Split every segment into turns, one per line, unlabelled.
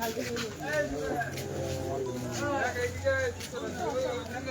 哎，就是，哎，给一个，那个，那个，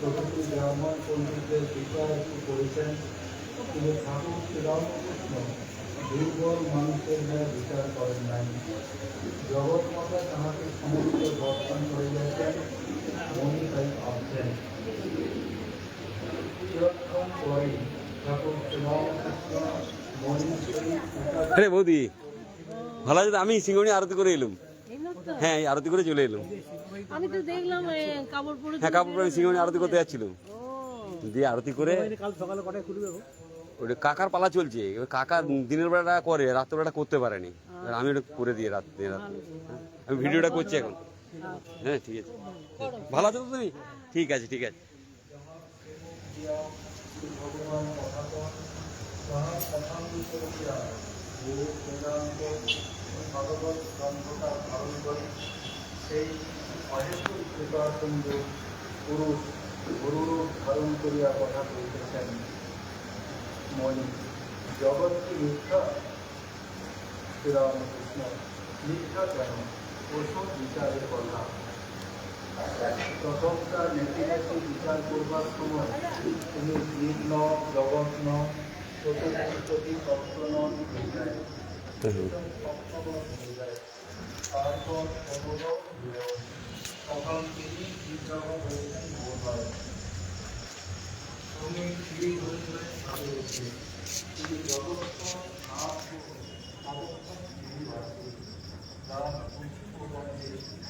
প্রকৃতি ব্রাহ্মণ একটু করেছেন কিন্তু ঠাকুর শ্রীরামকৃষ্ণ দুর্বল মানুষের ন্যায় বিচার করেন নাই। জগৎ মাতা তাহাকে সমস্ত দর্শন করে গেছেন মনি তাই ভাবছেন। পরে ঠাকুর শ্রীরামকৃষ্ণ মনি
আরে বৌদি ভালো আছে তো? আমি সিঙ্গনি আরতি করে এলুম। হ্যাঁ এই আরতি করে চলে এলুম।
আমি তো দেখলাম কাপড় পরে
হ্যাঁ কাপড় পরে সিঙ্গনি আরতি করতে যাচ্ছিলাম
ও
দিয়ে আরতি করে ওটা কাকার পালা চলছে। ওই কাকা দিনের বেলাটা করে রাত্রেবেলাটা করতে পারেনি। এবার আমি ওটা করে দিয়ে রাত্রে রাত্রে আমি ভিডিওটা করছি এখন। হ্যাঁ ঠিক আছে। ভালো আছো তো তুমি? ঠিক আছে ঠিক আছে।
সেই অহেতুক কৃপাকুণ্ড পুরুষ গুরুরূপ ধারণ করিয়া কথা করিতেছেন মনি জগৎ কি মিথ্যা শ্রীরামকৃষ্ণ মিথ্যা কেন ওষুধ বিচারের কথা প্রথমটা নেতি নেতি বিচার করবার সময় তুমি জীব ন জগৎ ন চতুর্থী তত্ত্ব নন হয়ে যায় সপ্তম হয়ে যায় তারপর থেকে বিরোধ করেছেন তিনি হয় তুমি ফিরি ধরে ধরে ভাবে উঠবে তুমি জগৎ না ততক্ষণ তার পুষ্প বন্ধে তার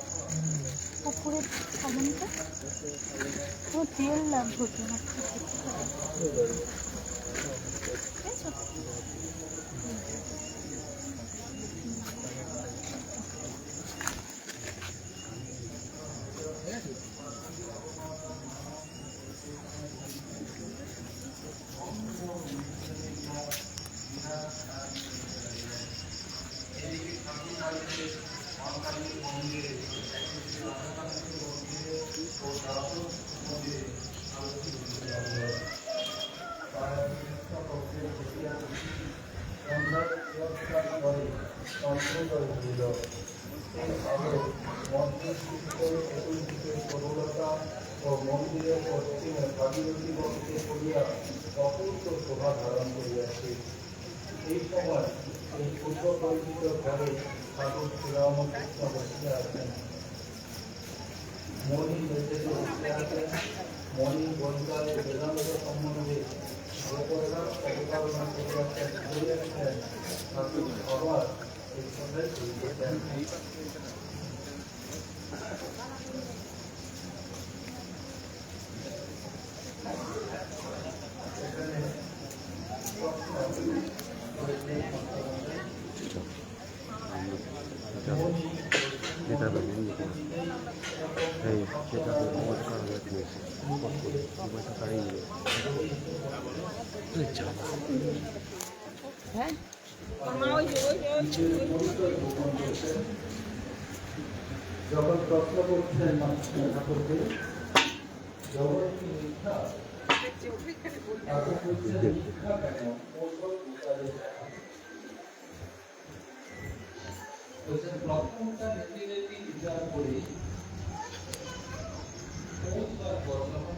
কাপড়ের তো? তেল লাগবে তো
বংশে অপূর্ব শোভা ধারণ করিয়াছে। এই সময় এই পূর্ব ঘরে ঠাকুর শ্রীরামকৃষ্ণ বসিয়া আছেন। মণি মেঝেতে আছেন। মণি বৈকালে বেদান্ত সম্বন্ধে গোপরা অবতারণা করিয়াছেন করিয়াছেন। ঠাকুর সবার এই সন্ধ্যায় করিতেছেন
হ্যাঁ
যখন প্রশ্ন করছিলেন ঠাকুরকে যখন মিথ্যা প্রথমটা বিচার করে போகிறோம்